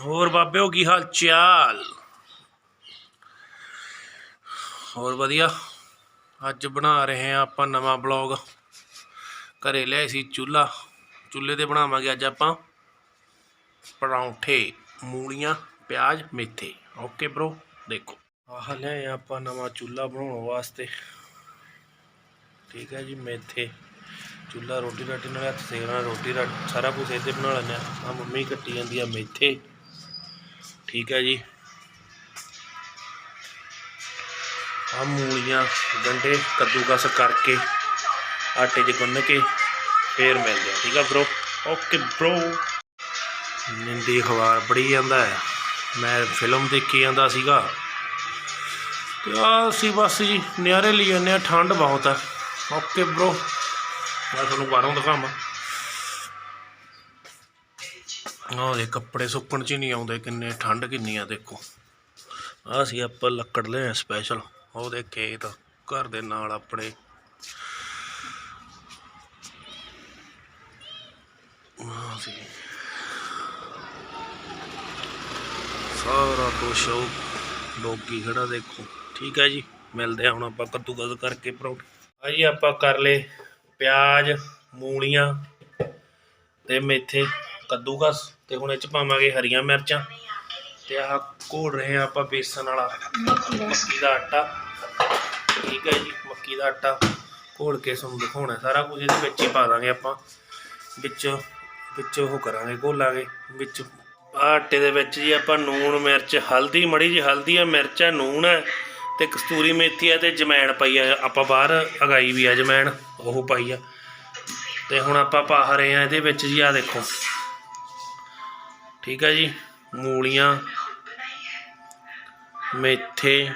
ਹੋਰ ਬਾਬਿਓ ਕੀ ਹਾਲ ਚਾਲ? ਹੋਰ ਵਧੀਆ। ਅੱਜ ਬਣਾ ਰਹੇ ਆ ਆਪਾਂ ਨਵਾਂ ਬਲੌਗ ਘਰੇ ਲਿਆਏ ਸੀ ਚੁੱਲ੍ਹਾ। ਚੁੱਲ੍ਹੇ ਤੇ ਬਣਾਵਾਂਗੇ ਅੱਜ ਆਪਾਂ ਪਰੌਂਠੇ, ਮੂਲੀਆਂ, ਪਿਆਜ਼, ਮੇਥੇ। ਓਕੇ ਬ్రో ਦੇਖੋ। ਆਹ ਲਿਆਏ ਆਪਾਂ ਨਵਾਂ ਚੁੱਲ੍ਹਾ ਬਣਾਉਣ ਵਾਸਤੇ। ਠੀਕ ਹੈ ਜੀ, ਮੇਥੇ। ਚੁੱਲ੍ਹਾ ਰੋਟੀ ਰਾਟੀ ਨਾਲ ਹੱਥ ਸੇਕਣਾ ਰੋਟੀ ਰਾ ਸਾਰਾ ਕੁਝ ਇਹਦੇ ਬਣਾ ਲੈਂਦੇ ਆ ਆ ਮੰਮੀ ਕੱਟੀ ਜਾਂਦੀ ਆ ਮੇਥੇ। ਠੀਕ ਹੈ ਜੀ। ਆ ਮੂਲੀਆਂ, ਗੰਡੇ, ਕੱਦੂਕਸ ਕਰਕੇ ਆਟੇ 'ਚ ਗੁੰਨ ਕੇ ਫੇਰ ਮਿਲਦੇ ਆ, ਠੀਕ ਆ ਬ్రో ਓਕੇ ਬ్రో ਨਿੰਦੀ ਅਖਬਾਰ ਬੜੀ ਜਾਂਦਾ ਹੈ। ਮੈਂ ਫਿਲਮ ਦੇਖੀ ਜਾਂਦਾ ਸੀਗਾ। ਤੇ ਆ ਅਸੀਂ ਬਸ ਜੀ ਨਿਆਰੇ ਲਈ ਜਾਂਦੇ ਆ ਠੰਡ ਬਹੁਤ ਆ ਓਕੇ ਬ్రో ਮੈਂ ਤੁਹਾਨੂੰ ਬਾਹਰੋਂ ਦਿਖਾਵਾਂ। ਆਹ ਦੇ ਕੱਪੜੇ ਸੁੱਕਣ ਚ ਹੀ ਨਹੀਂ ਆਉਂਦੇ, ਕਿੰਨੇ ਠੰਡ ਕਿੰਨੀ ਆ, ਦੇਖੋ। ਆਹ ਸੀ ਆਪਾਂ ਲੱਕੜ ਲੈ ਸਪੈਸ਼ਲ ਉਹਦੇ ਖੇਤ ਘਰ ਦੇ ਨਾਲ ਆਪਣੇ। ਆਹ ਸੀ ਸਾਰਾ ਕੁਛ ਉਹ ਲੋਕੀ ਖੜਾ, ਦੇਖੋ। ਠੀਕ ਹੈ ਜੀ, ਮਿਲਦੇ ਆ ਹੁਣ ਆਪਾਂ ਕੱਦੂਕਸ ਕਰਕੇ ਪਰੌਂਠੇ। ਆ ਜੀ ਆਪਾਂ ਕਰ ਲਏ ਪਿਆਜ਼, ਮੂਲੀਆਂ ਤੇ ਮੇਥੇ। ਕੱਦੂਕਸ ਤੇ ਹੁਣ ਇਹ ਚ ਪਾਵਾਂਗੇ ਹਰੀਆਂ ਮਿਰਚਾਂ ਤੇ ਆਹ ਘੋਲ ਰਹੇ ਆ ਆਪਾਂ ਬੇਸਣ ਵਾਲਾ, ਮੱਕੀ ਦਾ ਆਟਾ। ਠੀਕ ਹੈ ਜੀ, ਮੱਕੀ ਦਾ ਆਟਾ ਘੋਲ ਕੇ ਤੁਹਾਨੂੰ ਦਿਖਾਉਣਾ ਸਾਰਾ ਕੁਝ ਇਹਦੇ ਵਿੱਚ ਹੀ ਪਾ ਦਾਂਗੇ ਆਪਾਂ। ਵਿੱਚ ਵਿੱਚ ਉਹ ਕਰਾਂਗੇ, ਘੋਲਾਂਗੇ। ਵਿੱਚ ਆਹ ਆਟੇ ਦੇ ਵਿੱਚ ਜੀ ਆਪਾਂ ਨੂਣ ਮਿਰਚ, ਹਲਦੀ, ਮੜੀ ਜੀ ਹਲਦੀ ਆ, ਮਿਰਚ ਆ, ਨੂਣ ਹੈ ਤੇ ਕਸਤੂਰੀ ਮੇਥੀ ਆ ਤੇ ਜਮੈਣ ਪਾਈ ਆ। ਆਪਾਂ ਬਾਹਰ ਅਗਾਈ ਵੀ ਆ ਜਮੈਣ, ਉਹ ਪਾਈ ਆ। ਤੇ ਹੁਣ ਆਪਾਂ ਪਾ ਰਹੇ ਆ ਇਹਦੇ ਵਿੱਚ ਜੀ ਆ ਦੇਖੋ। ਠੀਕ ਹੈ ਜੀ, ਮੂਲੀਆਂ, ਮੇਥੇ,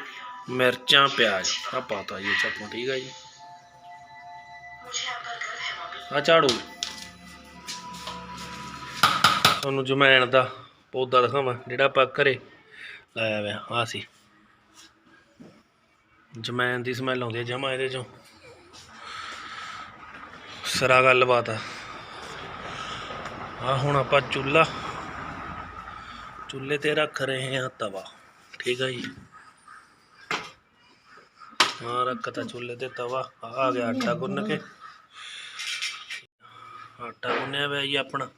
ਮਿਰਚਾਂ, ਪਿਆਜ਼। ਆ ਪਾਤਾ ਜੀ ਚੱਪੋ ਠੀਕ ਹੈ ਜੀ। ਆ ਝਾੜੂ। ਤੁਹਾਨੂੰ ਜਮੈਣ ਦਾ ਪੌਦਾ ਦਿਖਾਵਾਂ, ਜਿਹੜਾ ਆਪਾਂ ਘਰੇ ਲਾਇਆ ਹੋਇਆ ਆ ਸੀ। ਜਮੈਣ ਦੀ ਸਮੈਲ ਆਉਂਦੀ ਹੈ ਜਮਾ ਇਹਦੇ ਚੋਂ। ਸਰਾ ਗੱਲਬਾਤ ਆ। ਆ ਹੁਣ ਆਪਾਂ ਚੁੱਲ੍ਹਾ ਚੁੱਲ੍ਹੇ ਤੇ ਰੱਖ ਰਹੇ ਹਾਂ ਤਵਾ। ਠੀਕ ਹੈ ਜੀ। ਹਾਂ ਰੱਖਤਾ ਚੁੱਲ੍ਹੇ ਤੇ ਤਵਾ। ਆ ਆ ਗਿਆ ਆਟਾ ਗੁੰਨ ਕੇ। ਆਟਾ ਗੁੰਨਿਆ ਹੋਇਆ ਜੀ ਆਪਣਾ।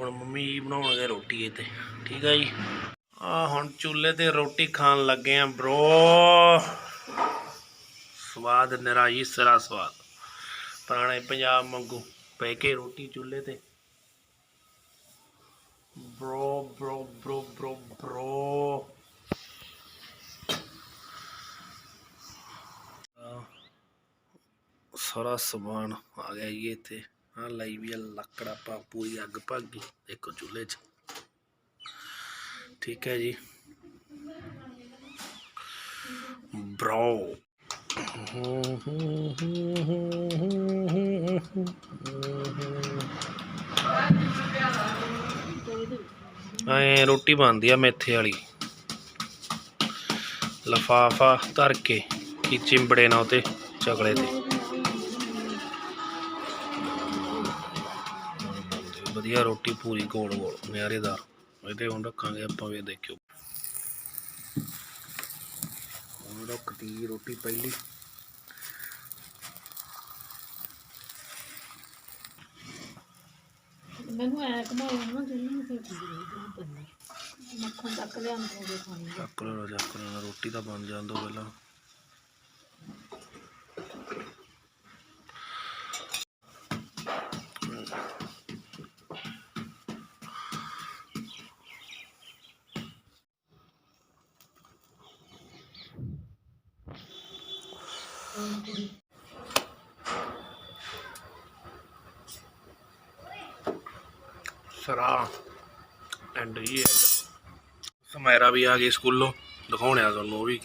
ਹੁਣ ਮੰਮੀ ਜੀ ਬਣਾਉਣਗੇ ਰੋਟੀ ਇਹ ਤੇ ਠੀਕ ਹੈ ਜੀ। ਆ ਹੁਣ ਚੁੱਲ੍ਹੇ ਤੇ ਰੋਟੀ ਖਾਣ ਲੱਗੇ ਆ ਬ్రో ਸਵਾਦ, ਨਿਰਾਈ, ਸਰਾ ਸਵਾਦ। ਪੁਰਾਣੇ ਪੰਜਾਬ ਵਾਂਗੂ ਪੈ ਕੇ ਰੋਟੀ ਚੁੱਲ੍ਹੇ ਤੇ। bro, bro, bro, bro, bro. ਸਾਰਾ ਸਮਾਨ ਆ ਗਿਆ ਜੀ ਇੱਥੇ ਆ ਲਾਈ ਵੀ ਲੱਕੜ ਆਪਾਂ ਪੂਰੀ ਅੱਗ ਭੱਗ ਗਈ ਦੇਖੋ ਚੁੱਲ੍ਹੇ 'ਚ ਠੀਕ ਹੈ ਜੀ bro. ਐ ਰੋਟੀ ਬਣਦੀ ਆ ਮੇਥੇ ਵਾਲੀ। ਲਫਾਫਾ ਧਰ ਕੇ ਕੀ ਚਿੰਬੜੇ ਨਾ ਉਤੇ ਚਕਲੇ ਤੇ ਵਧੀਆ ਰੋਟੀ ਪੂਰੀ ਗੋਲ ਗੋਲ, ਨਿਆਰੇਦਾਰ। ਇਹਦੇ ਹੁਣ ਰੱਖਾਂਗੇ ਆਪਾਂ ਵੀ ਦੇਖਿਓ। ਹੁਣ ਰੱਖਤੀ ਰੋਟੀ ਪਹਿਲੀ। ਮੈਨੂੰ ਐ ਕਮਾਉਣਾ ਨਾ ਜਿਹਨੂੰ ਫਿਰ ਮੱਖਣ ਤੱਕ ਲਿਆਂਦੇ ਖਾਣੀ ਚੱਕ ਲਓ ਚੱਕ ਲਓ ਰੋਟੀ ਤਾਂ ਬਣ ਜਾਣ ਦੋ ਪਹਿਲਾਂ। ਸਰਾ ਐਂਡ ਹੀ। ਐਂਡ ਸਮੈਰਾ ਵੀ ਆ ਗਈ ਸਕੂਲੋਂ ਦਿਖਾਉਣਿਆ ਤੁਹਾਨੂੰ ਉਹ ਵੀ।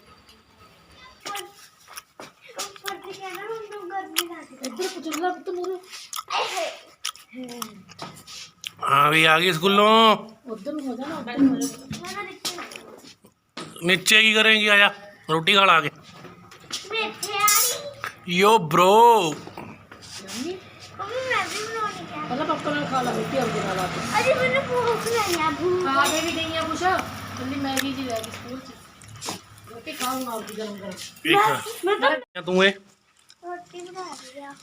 ਹਾਂ ਵੀ ਆ ਗਈ ਸਕੂਲੋਂ। ਉਧਰ ਹੋ ਨੀਚੇ ਕੀ ਕਰੇਂਗੀ ਆਜਾ ਰੋਟੀ ਖਾ ਲਾ ਕੇ। ਯੋ ਬ੍ਰੋ ਯੰਮੀ ਪਹਿਲਾਂ ਪਾਪਾ ਨਾਲ ਖਾ ਲਾ ਰੋਟੀ ਆਪਦੇ ਨਾਲ ਆ ਕੇ। ਅਰੇ ਮੈਨੂੰ ਭੁੱਖ ਨਹੀਂ ਆ ਭੂਖ। ਖਾ ਕੇ ਵੀ ਗਈਆਂ ਕੁਛ। ਕਹਿੰਦੀ ਮੈਗੀ ਜੀ ਲੈ ਗਈ ਸਕੂਲ ਚ। ਰੋਟੀ ਖਾਊਂਗਾ ਆਪਦੀ ਗਰਮ ਗਰਮ। ਵੇਖ ਮੈਂ ਤਾਂ ਤੂੰ ਇਹ। ਰੋਟੀ ਬਣਾ ਲਿਆ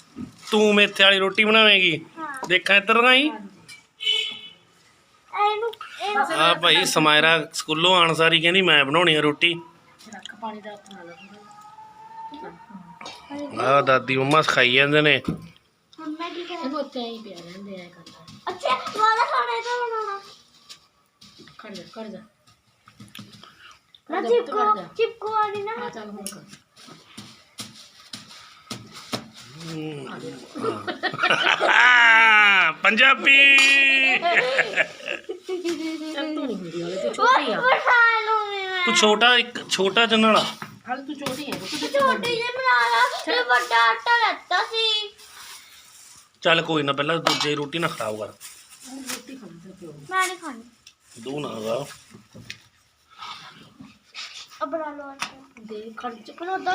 ਤੂੰ ਮੇਥੇ ਵਾਲੀ ਰੋਟੀ ਬਣਾਵੇਂਗੀ। ਹਾਂ। ਦੇਖਾਂ ਇੱਧਰ ਰਾਈ ਇਹਨੂੰ ਇਹ ਆ ਭਾਈ ਸਮਾਇਰਾ ਸਕੂਲੋਂ ਆਣ ਸਾਰੀ ਕਹਿੰਦੀ ਮੈਂ ਬਣਾਉਣੀ ਆ ਰੋਟੀ। ਰੱਖ ਪਾਣੀ ਦਾ ਹੱਥ ਨਾਲ। ਆ ਦਾਦੀ ਮੰਮਾ ਸਿਖਾਈ ਜਾਂਦੇ ਨੇ। ਮੰਮਾ ਕੀ ਕਰੇ? ਇਹਨੂੰ ਉੱਤੇ ਹੀ ਪਿਆ ਰਹਿੰਦੇ ਆ ਕਰਦਾ ਅੱਛਾ ਵਾਲਾ ਖਾਣਾ ਇਹਦਾ ਬਣਾਉਣਾ ਖੜ ਜਾ ਖੜ ਜਾ ਨਾ ਖੜ ਜਾ, ਪੁੱਤ, ਚਿਪਕੋ ਖੜ ਜਾ। ਚਿਪਕੋ ਵਾਲੀ ਨਾ ਆ ਚੱਲ ਹੁਣ ਕਰ ਪੰਜਾਬੀ ਚੱਲ ਤੂੰ ਨਹੀਂ ਹੁੰਦੀ ਹਲੇ ਤੂੰ ਛੋਟੀ ਆ ਉਹ ਖਾ ਲੂੰਗੀ ਮੈਂ ਤੂੰ ਛੋਟਾ ਇੱਕ ਛੋਟਾ ਚੰਨ ਵਾਲਾ ਹਲੇ ਤੂੰ ਛੋਟੀ ਹੈ ਤੂੰ ਛੋਟੀ ਜਿਹੀ ਬਣਾ ਲਾ ਤੇ ਵੱਡਾ ਆਟਾ ਲੈਤਾ ਸੀ ਚੱਲ ਕੋਈ ਨਾ ਪਹਿਲਾਂ ਦੂਜੇ ਦੀ ਰੋਟੀ ਨਾ ਖਰਾਬ ਕਰ ਰੋਟੀ ਖਾਣੀ ਤੇ ਪਿਓ ਮੈਂ ਨਹੀਂ ਖਾਣੀ। ਦੂ ਨਾ ਗਾ ਅਬ ਬਣਾ ਲਓ ਆਟਾ ਦੇ ਖੜ ਚ ਬਣਾਦਾ